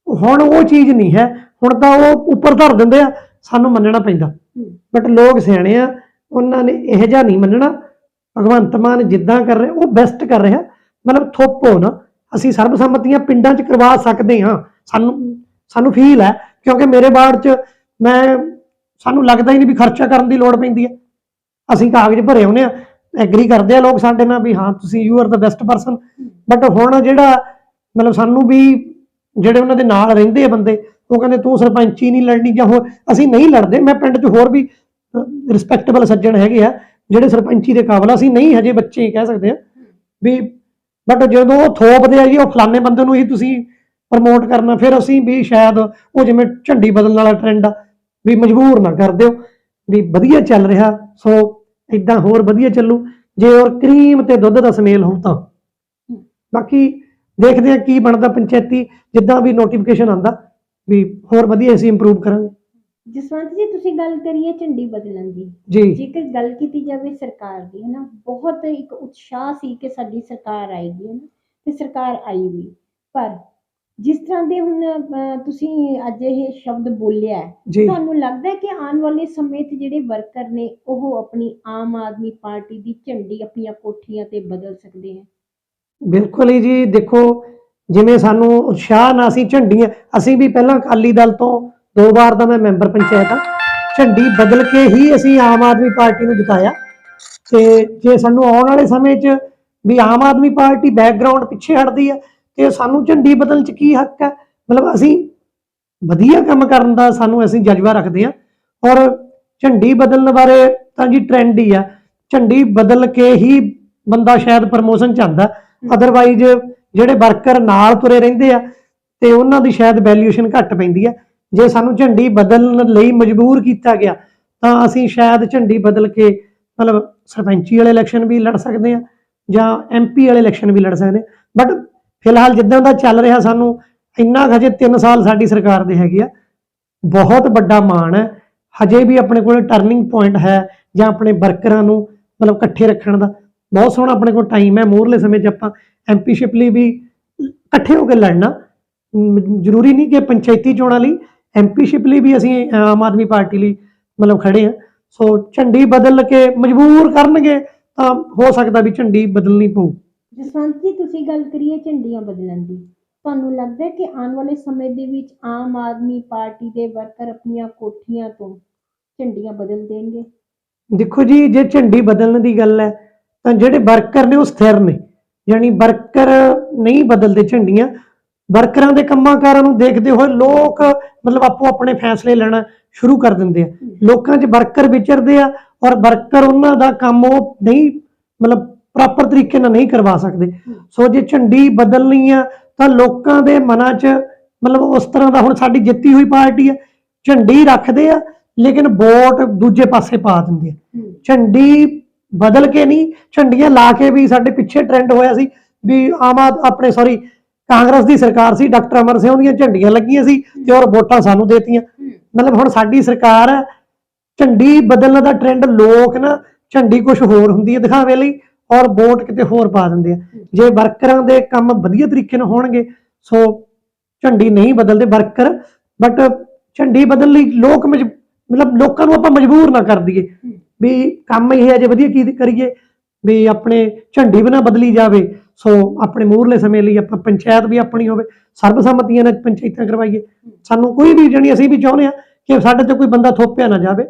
ਹੁਣ ਉਹ ਚੀਜ਼ ਨਹੀਂ ਹੈ, ਹੁਣ ਤਾਂ ਉਹ ਉੱਪਰ ਧਰ ਦਿੰਦੇ ਆ, ਸਾਨੂੰ ਮੰਨਣਾ ਪੈਂਦਾ। ਬਟ ਲੋਕ ਸਿਆਣੇ ਆ, ਉਹਨਾਂ ਨੇ ਇਹ ਜਿਹਾ ਨਹੀਂ ਮੰਨਣਾ। ਭਗਵੰਤ ਮਾਨ ਜਿੱਦਾਂ ਕਰ ਰਿਹਾ, ਉਹ ਬੈਸਟ ਕਰ ਰਿਹਾ। ਮਤਲਬ ਥੋਪੋ ਨਾ ਅਸੀਂ ਸਰਬਸੰਮਤੀਆਂ ਪਿੰਡਾਂ 'ਚ ਕਰਵਾ ਸਕਦੇ ਹਾਂ। ਸਾਨੂੰ ਸਾਨੂੰ ਫੀਲ ਹੈ, ਕਿਉਂਕਿ ਮੇਰੇ ਵਾਰਡ 'ਚ ਮੈਂ, ਸਾਨੂੰ ਲੱਗਦਾ ਹੀ ਨਹੀਂ ਵੀ ਖਰਚਾ ਕਰਨ ਦੀ ਲੋੜ ਪੈਂਦੀ ਹੈ। ਅਸੀਂ ਕਾਗਜ਼ ਭਰੇ ਹੁੰਦੇ ਆ ਐਗਰੀ ਕਰਦੇ ਆ ਲੋਕ ਸਾਡੇ ਨਾਲ ਵੀ, ਹਾਂ, ਤੁਸੀਂ you are the best person but ਹੁਣ ਜਿਹੜਾ, ਮਤਲਬ ਸਾਨੂੰ ਵੀ ਜਿਹੜੇ ਉਹਨਾਂ ਦੇ ਨਾਲ ਰਹਿੰਦੇ ਆ ਬੰਦੇ, ਉਹ ਕਹਿੰਦੇ, ਤੂੰ ਸਰਪੰਚੀ ਨਹੀਂ ਲੜਨੀ ਜਾਂ ਹੋਰ, ਅਸੀਂ ਨਹੀਂ ਲੜਦੇ। ਮੈਂ ਪਿੰਡ 'ਚ ਹੋਰ ਵੀ ਰਿਸਪੈਕਟੇਬਲ ਸੱਜਣ ਹੈਗੇ ਆ, ਜਿਹੜੇ ਸਰਪੰਚੀ ਦੇ ਕਾਬਲ ਅਸੀਂ ਨਹੀਂ ਹਜੇ ਬੱਚੇ ਕਹਿ ਸਕਦੇ ਆ ਵੀ ਬਟ ਜਦੋਂ ਉਹ ਥੋਪਦੇ ਆ ਜੀ ਉਹ ਫਲਾਣੇ ਬੰਦੇ ਨੂੰ ਹੀ ਤੁਸੀਂ ਪ੍ਰਮੋਟ ਕਰਨਾ, ਫਿਰ ਅਸੀਂ ਵੀ ਸ਼ਾਇਦ ਉਹ ਜਿਵੇਂ ਝੰਡੀ ਬਦਲਣ ਵਾਲਾ ਟ੍ਰੈਂਡ ਆ, ਵੀ ਮਜਬੂਰ ਨਾ ਕਰ ਦਿਓ, ਵੀ ਵਧੀਆ ਚੱਲ ਰਿਹਾ, ਸੋ ਇਦਾਂ ਹੋਰ ਵਧੀਆ ਚੱਲੂ। ਜੇ ਹੋਰ ਕਰੀਮ ਤੇ ਦੁੱਧ ਦਾ ਸਮੇਲ ਹੋ ਤਾਂ। ਬਾਕੀ ਦੇਖਦੇ ਆ ਕੀ ਬਣਦਾ ਪੰਚਾਇਤੀ, ਜਿੱਦਾਂ ਵੀ ਨੋਟੀਫਿਕੇਸ਼ਨ ਆਂਦਾ ਵੀ ਹੋਰ ਵਧੀਆ ਅਸੀਂ ਇੰਪਰੂਵ ਕਰਾਂਗੇ। ਜਸਵੰਤ ਜੀ ਤੁਸੀਂ ਗੱਲ ਕਰੀਏ ਝੰਡੀ ਬਦਲਣ ਦੀ। ਜੀ। ਜੇਕਰ ਗੱਲ ਕੀਤੀ ਜਾਵੇ ਸਰਕਾਰ ਦੀ ਹੈ ਨਾ ਬਹੁਤ ਇੱਕ ਉਤਸ਼ਾਹ ਸੀ ਕਿ ਸਾਡੀ ਸਰਕਾਰ ਆਏਗੀ ਹੈ ਨਾ ਤੇ ਸਰਕਾਰ ਆਈ ਵੀ ਪਰ ਜਿਸ ਤਰ੍ਹਾਂ ਦੇ ਹੁਣ ਤੁਸੀਂ ਅੱਜ ਇਹ ਸ਼ਬਦ ਬੋਲਿਆ ਤੁਹਾਨੂੰ ਲੱਗਦਾ ਹੈ ਕਿ ਆਉਣ ਵਾਲੇ ਸਮੇਂ 'ਚ ਜਿਹੜੇ ਵਰਕਰ ਨੇ ਉਹ ਆਪਣੀ ਆਮ ਆਦਮੀ ਪਾਰਟੀ ਦੀ ਝੰਡੀ ਆਪਣੀਆਂ ਕੋਠੀਆਂ ਤੇ ਬਦਲ ਸਕਦੇ ਹੈ? ਬਿਲਕੁਲ ਹੀ ਜੀ। ਦੇਖੋ ਜਿਵੇਂ ਸਾਨੂੰ ਉਤਸ਼ਾਹ ਨਾਲ ਅਸੀਂ ਝੰਡੀਆਂ ਅਸੀਂ ਵੀ ਪਹਿਲਾਂ ਅਕਾਲੀ ਦਲ ਤੋਂ ਦੋ ਵਾਰ ਦਾ ਮੈਂ ਮੈਂਬਰ ਪੰਚਾਇਤ ਆ। ਝੰਡੀ ਬਦਲ ਕੇ ਹੀ ਅਸੀਂ ਆਮ ਆਦਮੀ ਪਾਰਟੀ ਨੂੰ ਜਿਤਾਇਆ। ਤੇ ਜੇ ਸਾਨੂੰ ਆਉਣ ਵਾਲੇ ਸਮੇਂ 'ਚ ਵੀ ਆਮ ਆਦਮੀ ਪਾਰਟੀ ਬੈਕਗ੍ਰਾਉਂਡ ਪਿੱਛੇ ਹਟਦੀ ਆ, ਤੇ ਸਾਨੂੰ ਝੰਡੀ ਬਦਲਣ 'ਚ ਕੀ ਹੱਕ ਹੈ ਮਤਲਬ ਅਸੀਂ ਵਧੀਆ ਕੰਮ ਕਰਨ ਦਾ ਸਾਨੂੰ ਅਸੀਂ ਜਜ਼ਬਾ ਰੱਖਦੇ ਆ। ਔਰ ਝੰਡੀ ਬਦਲਣ ਬਾਰੇ ਤਾਂ ਜੀ ਟ੍ਰੈਂਡ ਹੀ ਆ। ਝੰਡੀ ਬਦਲ ਕੇ ਹੀ ਬੰਦਾ ਸ਼ਾਇਦ ਪ੍ਰਮੋਸ਼ਨ ਚਾਹੁੰਦਾ। ਅਦਰਵਾਈਜ਼ ਜਿਹੜੇ ਵਰਕਰ ਨਾਲ ਤੁਰੇ ਰਹਿੰਦੇ ਆ, ਤੇ ਉਹਨਾਂ ਦੀ ਸ਼ਾਇਦ ਵੈਲਿਊਏਸ਼ਨ ਘੱਟ ਪੈਂਦੀ ਆ। ਜੇ ਸਾਨੂੰ ਝੰਡੀ ਬਦਲਣ ਲਈ ਮਜਬੂਰ ਕੀਤਾ ਗਿਆ, ਤਾਂ ਅਸੀਂ ਸ਼ਾਇਦ ਝੰਡੀ ਬਦਲ ਕੇ ਮਤਲਬ ਸਰਪੰਚੀ ਵਾਲੇ ਇਲੈਕਸ਼ਨ ਵੀ ਲੜ ਸਕਦੇ ਆ ਜਾਂ ਐਮਪੀ ਵਾਲੇ ਇਲੈਕਸ਼ਨ ਵੀ ਲੜ ਸਕਦੇ ਆ ਬਟ ਫਿਲਹਾਲ ਜਿੱਦਾਂ ਦਾ ਚੱਲ ਰਿਹਾ ਸਾਨੂੰ, ਇੰਨਾ ਕੁ ਹਜੇ 3 ਸਾਲ ਸਾਡੀ ਸਰਕਾਰ ਦੇ ਹੈਗੇ ਆ। ਬਹੁਤ ਵੱਡਾ ਮਾਣ ਹੈ। ਹਜੇ ਵੀ ਆਪਣੇ ਕੋਲ ਟਰਨਿੰਗ ਪੁਆਇੰਟ ਹੈ ਜਾਂ ਆਪਣੇ ਵਰਕਰਾਂ ਨੂੰ ਮਤਲਬ ਇਕੱਠੇ ਰੱਖਣ ਦਾ। ਬਹੁਤ ਸੋਹਣਾ ਆਪਣੇ ਕੋਲ ਟਾਈਮ ਹੈ। ਮੂਹਰਲੇ ਸਮੇਂ 'ਚ ਆਪਾਂ ਐਮਪੀਸ਼ਿਪ ਲਈ ਵੀ ਇਕੱਠੇ ਹੋ ਕੇ ਲੜਨਾ। ਜ਼ਰੂਰੀ ਨਹੀਂ ਕਿ ਪੰਚਾਇਤੀ ਚੋਣਾਂ ਲਈ ਐਮਪੀਸ਼ਿਪ ਲਈ ਵੀ ਅਸੀਂ ਆਮ ਆਦਮੀ ਪਾਰਟੀ ਲਈ ਮਤਲਬ ਖੜੇ ਆ ਸੋ ਝੰਡੀ ਬਦਲ ਕੇ ਮਜਬੂਰ ਕਰਨਗੇ ਤਾਂ ਹੋ ਸਕਦਾ ਵੀ ਝੰਡੀ ਬਦਲਣੀ ਪਊ। ਜਸਵੰਤ ਜੀ ਤੁਸੀਂ ਗੱਲ ਕਰੀਏ ਝੰਡੀਆਂ ਬਦਲਣ ਦੀ। ਤੁਹਾਨੂੰ ਲੱਗਦਾ ਹੈ ਕਿ ਆਉਣ ਵਾਲੇ ਸਮੇਂ ਦੇ ਵਿੱਚ ਆਮ ਆਦਮੀ ਪਾਰਟੀ ਦੇ ਵਰਕਰ ਆਪਣੀਆਂ ਕੋਠੀਆਂ ਤੋਂ ਝੰਡੀਆਂ ਬਦਲ ਦੇਣਗੇ? ਦੇਖੋ ਜੀ ਜੇ ਝੰਡੀ ਬਦਲਣ ਦੀ ਗੱਲ ਹੈ ਤਾਂ ਜਿਹੜੇ ਵਰਕਰ ਨੇ ਉਹ ਸਥਿਰ ਨੇ। ਯਾਨੀ ਵਰਕਰ ਨਹੀਂ ਬਦਲਦੇ ਝੰਡੀਆਂ ਵਰਕਰਾਂ ਦੇ ਕੰਮਾਂ ਕਾਰਾਂ ਨੂੰ ਦੇਖਦੇ ਹੋਏ ਲੋਕ ਮਤਲਬ ਆਪੋ ਆਪਣੇ ਫੈਸਲੇ ਲੈਣਾ ਸ਼ੁਰੂ ਕਰ ਦਿੰਦੇ ਆ। ਲੋਕਾਂ 'ਚ ਵਰਕਰ ਵਿਚਰਦੇ ਆ ਔਰ ਵਰਕਰ ਉਹਨਾਂ ਦਾ ਕੰਮ ਉਹ ਨਹੀਂ ਮਤਲਬ ਪ੍ਰੋਪਰ ਤਰੀਕੇ ਨਾਲ ਨਹੀਂ ਕਰਵਾ ਸਕਦੇ। ਸੋ ਜੇ ਝੰਡੀ ਬਦਲਣੀ ਆ ਤਾਂ ਲੋਕਾਂ ਦੇ ਮਨਾਂ 'ਚ ਮਤਲਬ ਉਸ ਤਰ੍ਹਾਂ ਦਾ ਹੁਣ ਸਾਡੀ ਜਿੱਤੀ ਹੋਈ ਪਾਰਟੀ ਆ। ਝੰਡੀ ਰੱਖਦੇ ਆ ਲੇਕਿਨ ਵੋਟ ਦੂਜੇ ਪਾਸੇ ਪਾ ਦਿੰਦੇ ਆ। ਝੰਡੀ ਬਦਲ ਕੇ ਨਹੀਂ ਝੰਡੀਆਂ ਲਾ ਕੇ ਵੀ ਸਾਡੇ ਪਿੱਛੇ ਟ੍ਰੈਂਡ ਹੋਇਆ ਸੀ ਵੀ ਆਮ ਆਪਣੇ ਸੌਰੀ ਕਾਂਗਰਸ ਦੀ ਸਰਕਾਰ ਸੀ, ਡਾਕਟਰ ਅਮਰ ਸਿੰਘ ਦੀਆਂ ਝੰਡੀਆਂ ਲੱਗੀਆਂ ਸੀ ਤੇ ਔਰ ਵੋਟਾਂ ਸਾਨੂੰ ਦੇਤੀਆਂ। ਮਤਲਬ ਹੁਣ ਸਾਡੀ ਸਰਕਾਰ ਹੈ ਝੰਡੀ ਬਦਲਣ ਦਾ ਟ੍ਰੈਂਡ ਲੋਕ ਨਾ ਝੰਡੀ ਕੁਝ ਹੋਰ ਹੁੰਦੀ ਹੈ ਦਿਖਾਵੇ ਲਈ ਔਰ ਵੋਟ ਕਿਤੇ ਹੋਰ ਪਾ ਦਿੰਦੇ ਆ। ਜੇ ਵਰਕਰਾਂ ਦੇ ਕੰਮ ਵਧੀਆ ਤਰੀਕੇ ਨਾਲ ਹੋਣਗੇ, ਸੋ ਝੰਡੀ ਨਹੀਂ ਬਦਲਦੇ ਵਰਕਰ ਬਟ ਝੰਡੀ ਬਦਲ ਲਈ ਲੋਕ ਮਜ- ਮਤਲਬ ਲੋਕਾਂ ਨੂੰ ਆਪਾਂ ਮਜਬੂਰ ਨਾ ਕਰ ਦਈਏ। ਵੀ ਕੰਮ ਇਹ ਹੈ ਜੇ ਵਧੀਆ ਕੀ ਕਰੀਏ, ਵੀ ਆਪਣੇ ਝੰਡੀ ਵੀ ਨਾ ਬਦਲੀ ਜਾਵੇ ਸੋ ਆਪਣੇ ਮੂਹਰਲੇ ਸਮੇਂ ਲਈ ਆਪਾਂ ਪੰਚਾਇਤ ਵੀ ਆਪਣੀ ਹੋਵੇ, ਸਰਬਸੰਮਤੀਆਂ ਨਾਲ ਪੰਚਾਇਤਾਂ ਕਰਵਾਈਏ। ਸਾਨੂੰ ਕੋਈ ਵੀ ਜਣੀ ਅਸੀਂ ਵੀ ਚਾਹੁੰਦੇ ਆ ਕਿ ਸਾਡੇ ਤੇ ਕੋਈ ਬੰਦਾ ਥੋਪਿਆ ਨਾ ਜਾਵੇ।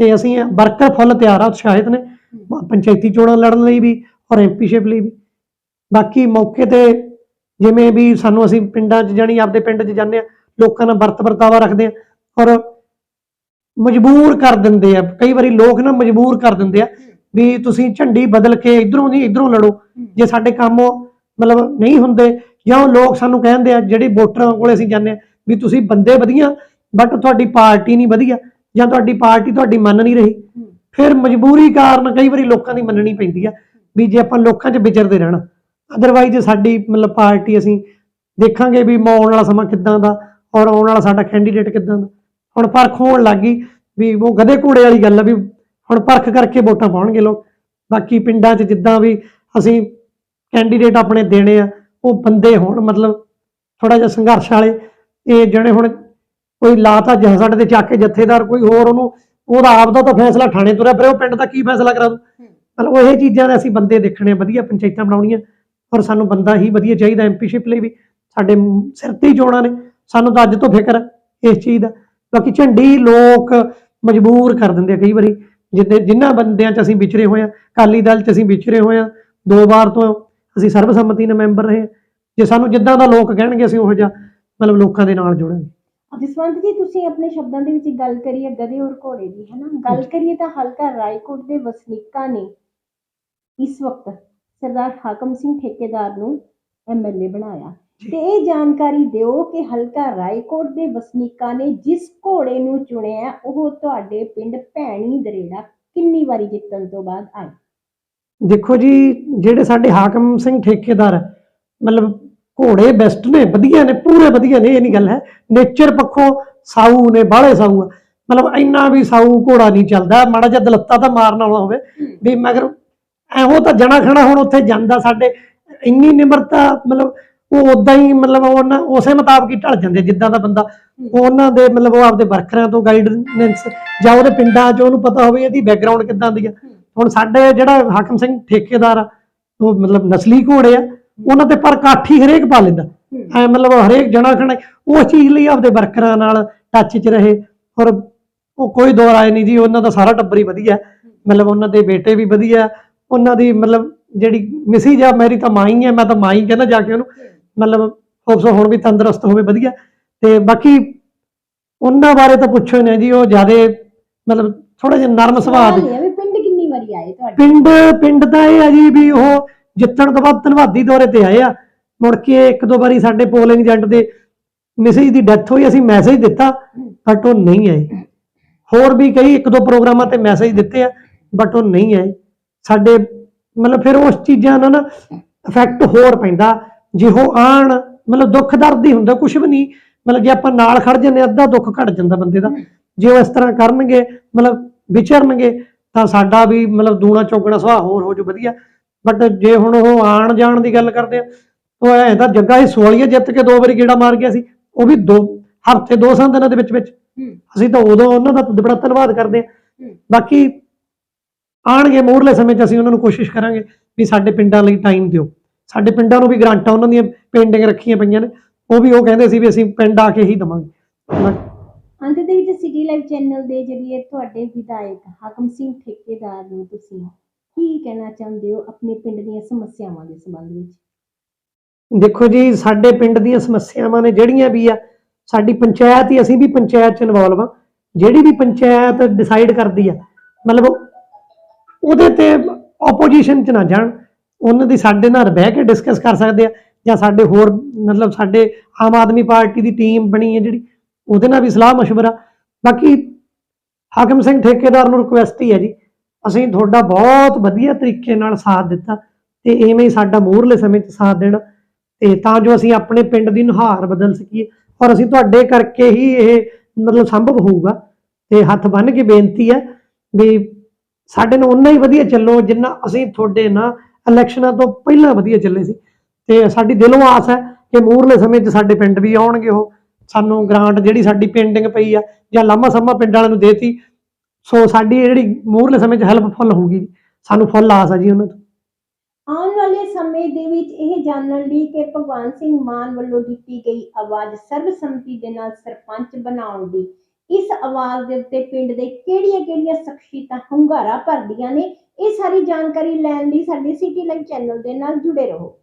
ਤੇ ਅਸੀਂ ਵਰਕਰ ਫੁੱਲ ਤਿਆਰ ਆ ਉਤਸ਼ਾਹਿਤ ਨੇ। ਪੰਚਾਇਤੀ ਚੋਣਾਂ ਲੜਨ ਲਈ ਵੀ ਔਰ ਐਮਪੀਸ਼ਿਪ ਲਈ ਵੀ। ਬਾਕੀ ਮੌਕੇ ਤੇ ਜਿਵੇਂ ਵੀ ਸਾਨੂੰ ਅਸੀਂ ਪਿੰਡਾਂ 'ਚ ਜਾਣੀ ਆਪਦੇ ਪਿੰਡ 'ਚ ਜਾਂਦੇ ਆ ਲੋਕਾਂ ਨਾਲ ਵਰਤ ਵਰਤਾਵਾ ਰੱਖਦੇ ਆ ਔਰ ਮਜਬੂਰ ਕਰ ਦਿੰਦੇ ਆ। ਕਈ ਵਾਰੀ ਲੋਕ ਨਾ ਮਜਬੂਰ ਕਰ ਦਿੰਦੇ ਆ ਵੀ ਤੁਸੀਂ ਝੰਡੀ ਬਦਲ ਕੇ ਇਧਰੋਂ ਨਹੀਂ, ਇਧਰੋਂ ਲੜੋ। ਜੇ ਸਾਡੇ ਕੰਮ ਮਤਲਬ ਨਹੀਂ ਹੁੰਦੇ, ਜਾਂ ਉਹ ਲੋਕ ਸਾਨੂੰ ਕਹਿੰਦੇ ਆ, ਜਿਹੜੇ ਵੋਟਰਾਂ ਕੋਲੇ ਅਸੀਂ ਜਾਂਦੇ ਆ, ਵੀ ਤੁਸੀਂ ਬੰਦੇ ਵਧੀਆ ਬਟ ਤੁਹਾਡੀ ਪਾਰਟੀ ਨਹੀਂ ਵਧੀਆ, ਜਾਂ ਤੁਹਾਡੀ ਪਾਰਟੀ ਤੁਹਾਡੀ ਮੰਨ ਨਹੀਂ ਰਹੀ। ਫਿਰ ਮਜਬੂਰੀ ਕਾਰਨ ਕਈ ਵਾਰੀ ਲੋਕਾਂ ਦੀ ਮੰਨਣੀ ਪੈਂਦੀ ਆ, ਵੀ ਜੇ ਆਪਾਂ ਲੋਕਾਂ 'ਚ ਵਿਚਰਦੇ ਰਹਿਣਾ ਅਦਰਵਾਈਜ਼ ਸਾਡੀ ਮਤਲਬ ਪਾਰਟੀ ਅਸੀਂ ਦੇਖਾਂਗੇ ਵੀ ਆਉਣ ਵਾਲਾ ਸਮਾਂ ਕਿੱਦਾਂ ਦਾ, ਔਰ ਆਉਣ ਵਾਲਾ ਸਾਡਾ ਕੈਂਡੀਡੇਟ ਕਿੱਦਾਂ ਦਾ। ਹੁਣ ਪਰਖ ਹੋਣ ਲੱਗ ਗਈ, ਵੀ ਉਹ ਗਧੇ ਘੋੜੇ ਵਾਲੀ ਗੱਲ ਆ, ਵੀ ਹੁਣ ਪਰਖ ਕਰਕੇ ਵੋਟਾਂ ਪਾਉਣਗੇ ਲੋਕ। ਬਾਕੀ ਪਿੰਡਾਂ 'ਚ ਜਿੱਦਾਂ ਵੀ ਅਸੀਂ ਕੈਂਡੀਡੇਟ ਆਪਣੇ ਦੇਣੇ ਆ ਉਹ ਬੰਦੇ ਹੋਣ ਮਤਲਬ ਥੋੜਾ ਜਿਹਾ ਸੰਘਰਸ਼ ਵਾਲੇ। ਇਹ ਜਿਹੜੇ ਹੁਣ ਕੋਈ ਲਾਤਾ ਜਹ ਸਾਡੇ ਤੇ ਚੱਕ ਕੇ ਜਥੇਦਾਰ ਕੋਈ ਹੋਰ ਉਹਨੂੰ ਉਹਦਾ ਆਪ ਦਾ ਤਾਂ ਫੈਸਲਾ ਥਾਣੇ ਤੁਰਿਆ ਫਿਰ ਉਹ ਪਿੰਡ ਦਾ ਕੀ ਫੈਸਲਾ ਕਰਾ ਦੂ ਮਤਲਬ ਉਹ ਇਹ ਚੀਜ਼ਾਂ ਦੇ ਅਸੀਂ ਬੰਦੇ ਦੇਖਣੇ ਵਧੀਆ ਪੰਚਾਇਤਾਂ ਬਣਾਉਣੀਆਂ। ਔਰ ਸਾਨੂੰ ਬੰਦਾ ਹੀ ਵਧੀਆ ਚਾਹੀਦਾ ਐਮਪੀਸ਼ਿਪ ਲਈ ਵੀ। ਸਾਡੇ ਸਿਰ ਤੇ ਹੀ ਚੋਣਾਂ ਨੇ। ਸਾਨੂੰ ਤਾਂ ਅੱਜ ਤੋਂ ਫਿਕਰ ਹੈ ਇਸ ਚੀਜ਼ ਦਾ। ਬਾਕੀ ਝੰਡੀ ਲੋਕ ਮਜਬੂਰ ਕਰ ਦਿੰਦੇ ਆ ਕਈ ਵਾਰੀ। ਜਿੱਦੇ ਜਿਨ੍ਹਾਂ ਬੰਦਿਆਂ 'ਚ ਅਸੀਂ ਵਿਚਰੇ ਹੋਏ ਆ ਅਕਾਲੀ ਦਲ 'ਚ ਅਸੀਂ ਵਿਚਰੇ ਹੋਏ ਆ ਦੋ ਵਾਰ ਤੋਂ ਅਸੀਂ ਸਰਬਸੰਮਤੀ ਨਾਲ ਮੈਂਬਰ ਰਹੇ। ਜੇ ਸਾਨੂੰ ਜਿੱਦਾਂ ਦਾ ਲੋਕ ਕਹਿਣਗੇ ਅਸੀਂ ਉਹੋ ਜਿਹਾ ਮਤਲਬ ਲੋਕਾਂ ਦੇ ਨਾਲ ਜੁੜਾਂਗੇ ਜਸਵੰਤ ਜੀ ਤੁਸੀਂ ਆਪਣੇ ਸ਼ਬਦਾਂ ਦੇ ਵਿੱਚ ਗੱਲ ਕਰੀ ਹੈ ਗਧੇ ਔਰ ਘੋੜੇ ਦੀ ਹੈ ਨਾ ਗੱਲ ਕਰੀਏ ਤਾਂ ਹਲਕਾ ਰਾਏਕੋਟ ਦੇ ਵਸਨੀਕਾਂ ਨੇ ਇਸ ਵਕਤ ਸਰਦਾਰ ਹਾਕਮ ਸਿੰਘ ਠੇਕੇਦਾਰ ਨੂੰ ਐਮਐਲਏ ਬਣਾਇਆ। ਤੇ ਇਹ ਜਾਣਕਾਰੀ ਦਿਓ ਕਿ ਹਲਕਾ ਰਾਏਕੋਟ ਦੇ ਵਸਨੀਕਾਂ ਨੇ ਜਿਸ ਘੋੜੇ ਨੂੰ ਚੁਣਿਆ ਉਹ ਤੁਹਾਡੇ ਪਿੰਡ ਭੈਣੀ ਦਰੇੜਾ ਕਿੰਨੀ ਵਾਰੀ ਜਿੱਤਣ ਤੋਂ ਬਾਅਦ ਆਏ? ਦੇਖੋ ਜੀ ਜਿਹੜੇ ਸਾਡੇ ਹਾਕਮ ਸਿੰਘ ਠੇਕੇਦਾਰ ਮਤਲਬ ਘੋੜੇ ਬੈਸਟ ਨੇ ਵਧੀਆ ਨੇ ਪੂਰੇ ਵਧੀਆ ਨੇ ਇਹ ਨਹੀਂ ਗੱਲ ਹੈ। ਨੇਚਰ ਪੱਖੋਂ ਸਾਊ ਨੇ ਬਾਹਲੇ ਸਾਊ ਆ। ਮਤਲਬ ਇੰਨਾ ਵੀ ਸਾਊ ਘੋੜਾ ਨਹੀਂ ਚੱਲਦਾ ਮਾੜਾ ਜਿਹਾ ਦਲੱਤਾ ਤਾਂ ਮਾਰਨ ਵਾਲਾ ਹੋਵੇ। ਵੀ ਮਗਰ ਐਹੋ ਤਾਂ ਜਣਾ ਖਣਾ ਹੁਣ ਉੱਥੇ ਜਾਂਦਾ ਸਾਡੇ ਇੰਨੀ ਨਿਮਰਤਾ ਮਤਲਬ ਉਹ ਉਦਾਂ ਹੀ ਮਤਲਬ ਉਹਨਾਂ ਉਸੇ ਮੁਤਾਬਕ ਹੀ ਢਲ ਜਾਂਦੇ ਜਿੱਦਾਂ ਦਾ ਬੰਦਾ। ਉਹਨਾਂ ਦੇ ਮਤਲਬ ਉਹ ਆਪਦੇ ਵਰਕਰਾਂ ਤੋਂ ਗਾਈਡੈਂਸ ਜਾਂ ਉਹਦੇ ਪਿੰਡਾਂ 'ਚ ਉਹਨੂੰ ਪਤਾ ਹੋਵੇ ਇਹਦੀ ਬੈਕਗ੍ਰਾਉਂਡ ਕਿੱਦਾਂ ਦੀ ਆ। ਹੁਣ ਸਾਡੇ ਜਿਹੜਾ ਹਾਕਮ ਸਿੰਘ ਠੇਕੇਦਾਰ ਆ ਉਹ ਮਤਲਬ ਨਸਲੀ ਘੋੜੇ ਆ ਉਹਨਾਂ ਤੇ ਪਰ ਕਾਠੀ ਹਰੇਕ ਪਾ ਲੈਂਦਾ। ਐ ਮਤਲਬ ਹਰੇਕ ਜਣਾ ਖਣਾ ਉਸ ਚੀਜ਼ ਲਈ ਆਪਦੇ ਵਰਕਰਾਂ ਨਾਲ ਟੱਚ 'ਚ ਰਹੇ। ਔਰ ਉਹ ਕੋਈ ਦੋ ਰਾਏ ਨਹੀਂ ਜੀ ਉਹਨਾਂ ਦਾ ਸਾਰਾ ਟੱਬਰ ਹੀ ਵਧੀਆ। ਮਤਲਬ ਉਹਨਾਂ ਦੇ ਬੇਟੇ ਵੀ ਵਧੀਆ। ਉਹਨਾਂ ਦੀ ਮਤਲਬ ਜਿਹੜੀ ਮਿਸੀ ਜਾਂ ਮੇਰੀ ਤਾਂ ਮਾਂ ਹੀ ਮੈਂ ਤਾਂ ਮਾਂ ਹੀ ਕਹਿੰਦਾ ਜਾ ਕੇ ਉਹਨੂੰ। ਮਤਲਬ ਹੋਪਸੋ ਹੁਣ ਵੀ ਤੰਦਰੁਸਤ ਹੋਵੇ ਵਧੀਆ। ਤੇ ਬਾਕੀ ਉਹਨਾਂ ਬਾਰੇ ਤਾਂ ਪੁੱਛੋ ਨਾ ਜੀ ਉਹ ਜਿਆਦੇ ਮਤਲਬ ਥੋੜਾ ਜਿਹਾ ਨਰਮ ਸੁਭਾਅ ਦੇ ਵੀ ਪਿੰਡ ਕਿੰਨੀ ਵਾਰੀ ਆਏ ਤੁਹਾਡੇ? ਪਿੰਡ ਪਿੰਡ ਦਾ ਇਹ ਆ ਜੀ ਵੀ ਉਹ ਜਿੱਤਣ ਤੋਂ ਬਾਅਦ ਧਨਵਾਦੀ ਦੌਰੇ ਤੇ ਆਏ ਆ। ਮੁੜ ਕੇ ਇੱਕ ਦੋ ਵਾਰੀ ਸਾਡੇ ਪੋਲਿੰਗ ਏਜੰਟ ਦੇ ਮੈਸੇਜ ਦੀ ਡੈਥ ਹੋਈ ਅਸੀਂ ਮੈਸੇਜ ਦਿੱਤਾ ਬਟ ਉਹ ਨਹੀਂ ਆਏ। ਹੋਰ ਵੀ ਕਈ ਇੱਕ ਦੋ ਪ੍ਰੋਗਰਾਮਾਂ ਤੇ ਮੈਸੇਜ ਦਿੱਤੇ ਆ ਬਟ ਉਹ ਨਹੀਂ ਆਏ। ਸਾਡੇ ਮਤਲਬ ਫਿਰ ਉਸ ਚੀਜ਼ਾਂ ਨਾਲ ਨਾ ਇਫੈਕਟ ਹੋਰ ਪੈਂਦਾ। ਜੇ ਉਹ ਆਣ ਮਤਲਬ ਦੁੱਖ ਦਰਦ ਹੀ ਹੁੰਦਾ ਕੁਝ ਵੀ ਨਹੀਂ ਮਤਲਬ ਜੇ ਆਪਾਂ ਨਾਲ ਖੜ ਜੰਨੇ ਅੱਧਾ ਦੁੱਖ ਘਟ ਜਾਂਦਾ ਬੰਦੇ ਦਾ। ਜੇ ਉਹ ਇਸ ਤਰ੍ਹਾਂ ਕਰਨਗੇ ਮਤਲਬ ਵਿਚਰਨਗੇ ਤਾਂ ਸਾਡਾ ਵੀ ਮਤਲਬ ਦੂਣਾ ਚੌਗਣਾ ਸੁਭਾਅ ਹੋਰ ਹੋ ਜੂ ਵਧੀਆ। ਬਟ ਜੇ ਹੁਣ ਉਹ ਆਣ ਜਾਣ ਦੀ ਗੱਲ ਕਰਦੇ ਆ ਉਹ ਐ ਤਾਂ ਜੱਗਾ ਹੀ ਸੋਲੀਏ ਜਿੱਤ ਕੇ ਦੋ ਵਾਰੀ ਗੇੜਾ ਮਾਰ ਗਿਆ ਸੀ ਉਹ ਵੀ ਦੋ ਹਫ਼ਤੇ ਦੋ ਸਾਂ ਦਿਨਾਂ ਦੇ ਵਿੱਚ ਵਿੱਚ। ਅਸੀਂ ਤਾਂ ਉਦੋਂ ਉਹਨਾਂ ਦਾ ਬੜਾ ਧੰਨਵਾਦ ਕਰਦੇ ਹਾਂ। ਬਾਕੀ ਆਣਗੇ ਮੋੜਲੇ ਸਮੇਂ 'ਚ ਅਸੀਂ ਉਹਨਾਂ ਨੂੰ ਕੋਸ਼ਿਸ਼ ਕਰਾਂਗੇ ਵੀ ਸਾਡੇ ਪਿੰਡਾਂ ਲਈ ਟਾਈਮ ਦਿਓ। ਸਾਡੇ ਪਿੰਡਾਂ ਨੂੰ ਵੀ ਗ੍ਰਾਂਟਾਂ ਉਹਨਾਂ ਦੀਆਂ ਪੈਂਡਿੰਗ ਰੱਖੀਆਂ ਪਈਆਂ ਨੇ। ਉਹ ਵੀ ਉਹ ਕਹਿੰਦੇ ਸੀ ਵੀ ਅਸੀਂ ਪਿੰਡ ਆ ਕੇ ਹੀ ਦਵਾਂਗੇ। ਅੰਤ ਦੇ ਵਿੱਚ ਸਿਟੀ ਲਾਈਵ ਚੈਨਲ ਦੇ ਜਰੀਏ ਤੁਹਾਡੇ ਵਿਧਾਇਕ ਹਾਕਮ ਸਿੰਘ ਠੇਕੇਦਾਰ ਨੂੰ ਤੁਸੀਂ ਕੀ ਕਹਿਣਾ ਚਾਹੁੰਦੇ ਹੋ ਆਪਣੇ ਪਿੰਡ ਦੀਆਂ ਸਮੱਸਿਆਵਾਂ ਦੇ ਸੰਬੰਧ ਵਿੱਚ? ਦੇਖੋ ਜੀ ਸਾਡੇ ਪਿੰਡ ਦੀਆਂ ਸਮੱਸਿਆਵਾਂ ਨੇ ਜਿਹੜੀਆਂ ਵੀ ਆ ਸਾਡੀ ਪੰਚਾਇਤ ਹੀ ਅਸੀਂ ਵੀ ਪੰਚਾਇਤ ਚ ਇਨਵੋਲਵ ਆ। ਜਿਹੜੀ ਵੀ ਪੰਚਾਇਤ ਡਿਸਾਈਡ ਕਰਦੀ ਆ ਮਤਲਬ ਉਹਦੇ ਤੇ ਆਪੋਜੀਸ਼ਨ ਚ ਨਾ ਜਾਣ। ਉਹਨਾਂ ਦੀ ਸਾਡੇ ਨਾਲ ਬਹਿ ਕੇ ਡਿਸਕਸ ਕਰ ਸਕਦੇ ਆ ਜਾਂ ਸਾਡੇ ਹੋਰ ਮਤਲਬ ਸਾਡੇ ਆਮ ਆਦਮੀ ਪਾਰਟੀ ਦੀ ਟੀਮ ਬਣੀ ਹੈ ਜਿਹੜੀ, ਉਹਦੇ ਨਾਲ ਵੀ ਸਲਾਹ مشਵਰਾ ਬਾਕੀ ਹਾਕਮ ਸਿੰਘ ਠੇਕੇਦਾਰ ਨੂੰ ਰਿਕੁਐਸਟ ਹੀ ਹੈ ਜੀ, ਅਸੀਂ ਤੁਹਾਡਾ ਬਹੁਤ ਵਧੀਆ ਤਰੀਕੇ ਨਾਲ ਸਾਥ ਦਿੱਤਾ ਤੇ ਐਵੇਂ ਹੀ ਸਾਡਾ ਮੂਹਰਲੇ ਸਮੇਂ 'ਚ ਸਾਥ ਦੇਣਾ ਤੇ ਤਾਂ ਜੋ ਅਸੀਂ ਆਪਣੇ ਪਿੰਡ ਦੀ ਨੁਹਾਰ ਬਦਲ ਸਕੀਏ ਔਰ ਅਸੀਂ ਤੁਹਾਡੇ ਕਰਕੇ ਹੀ ਇਹ ਮਤਲਬ ਸੰਭਵ ਹੋਊਗਾ ਤੇ ਹੱਥ ਬੰਨ ਕੇ ਬੇਨਤੀ ਹੈ ਵੀ ਸਾਡੇ ਨੂੰ ਉਨਾ ਹੀ ਵਧੀਆ ਚੱਲੋ ਜਿੰਨਾ ਅਸੀਂ ਤੁਹਾਡੇ ਨਾਲ ਇਲੈਕਸ਼ਨਾਂ ਤੋਂ ਪਹਿਲਾਂ ਵਧੀਆ ਚੱਲੇ ਸੀ। ਤੇ ਸਾਡੀ ਦਿਲੋਂ ਆਸ ਹੈ ਕਿ ਮੂਹਰਲੇ ਸਮੇਂ 'ਚ ਸਾਡੇ ਪਿੰਡ ਵੀ ਆਉਣਗੇ ਉਹ। ਸਾਨੂੰ ਗ੍ਰਾਂਟ ਜਿਹੜੀ ਸਾਡੀ ਪੈਂਡਿੰਗ ਪਈ ਆ ਜਾਂ ਲਾਮਾ ਸਮਾਂ ਪਿੰਡ ਵਾਲਿਆਂ ਨੂੰ ਦੇਤੀ ਸੋ ਸਾਡੀ ਜਿਹੜੀ ਮੂਹਰਲੇ ਸਮੇਂ 'ਚ ਹੈਲਪਫੁਲ ਹੋਊਗੀ। ਸਾਨੂੰ ਫੁੱਲ ਆਸ ਆ ਜੀ ਉਹਨਾਂ ਤੋਂ। ਆਉਣ ਵਾਲੇ ਸਮੇਂ ਦੇ ਵਿੱਚ ਇਹ ਜਾਣਨ ਲਈ ਕਿ ਭਗਵਾਨ ਸਿੰਘ ਮਾਨ ਵੱਲੋਂ ਦਿੱਤੀ ਗਈ ਆਵਾਜ਼ ਸਰਬਸੰਮਤੀ ਦੇ ਨਾਲ ਸਰਪੰਚ ਬਣਾਉਣ ਦੀ। ਇਸ ਆਵਾਜ਼ ਦੇ ਉੱਤੇ ਪਿੰਡ ਦੇ ਕਿਹੜੀਆਂ-ਕਿਹੜੀਆਂ ਸ਼ਖਸੀਅਤਾਂ ਹੁੰਗਾਰਾ ਭਰਦੀਆਂ ਨੇ ਇਹ ਸਾਰੀ ਜਾਣਕਾਰੀ ਲੈਣ ਲਈ ਸਾਡੇ ਸਿਟੀ ਲਾਈਵ ਚੈਨਲ ਦੇ ਨਾਲ ਜੁੜੇ ਰਹੋ।